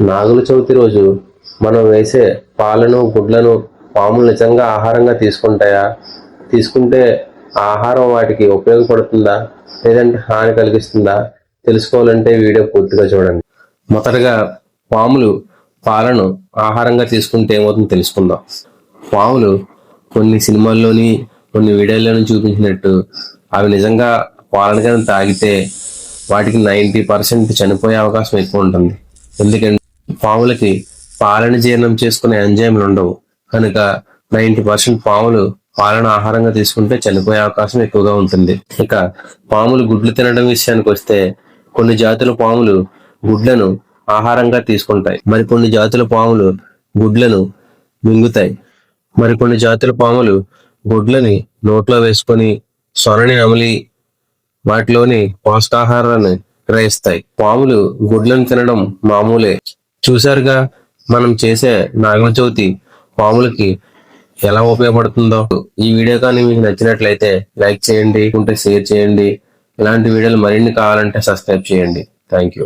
నాగుల చవితి రోజు మనం వేసే పాలను గుడ్లను పాములు నిజంగా ఆహారంగా తీసుకుంటాయా? తీసుకుంటే ఆహారం వాటికి ఉపయోగపడుతుందా? లేదంటే హాని కలిగిస్తుందా? తెలుసుకోవాలంటే వీడియో పూర్తిగా చూడండి. మొదటగా పాములు పాలను ఆహారంగా తీసుకుంటే ఏమవుతుందో తెలుసుకుందాం. పాములు కొన్ని సినిమాల్లోని కొన్ని వీడియోల్లోని చూపించినట్టు అవి నిజంగా పాలను కానీ తాగితే వాటికి నైంటీ పర్సెంట్ చనిపోయే అవకాశం ఎక్కువ ఉంటుంది. ఎందుకంటే పాములకి పాలను జీర్ణం చేసుకునే ఎంజైమ్లు ఉండవు. కనుక నైంటీ పర్సెంట్ పాములు పాలను ఆహారంగా తీసుకుంటే చనిపోయే అవకాశం ఎక్కువగా ఉంటుంది. ఇక పాములు గుడ్లు తినడం విషయానికి వస్తే కొన్ని జాతుల పాములు గుడ్లను ఆహారంగా తీసుకుంటాయి. మరికొన్ని జాతుల పాములు గుడ్లను మింగుతాయి. మరికొన్ని జాతుల పాములు గుడ్లని నోట్లో వేసుకొని సొనని అమలి వాటిలోని పౌష్టాహారాన్ని గ్రహిస్తాయి పాములు గుడ్లను తినడం మామూలే. చూశారుగా మనం చేసే నాగల చవితి పాములకి ఎలా ఉపయోగపడుతుందో. ఈ వీడియో కానీ మీకు నచ్చినట్లయితే లైక్ చేయండి ఉంటే షేర్ చేయండి. ఇలాంటి వీడియోలు మరిన్ని కావాలంటే సబ్స్క్రైబ్ చేయండి. Thank you.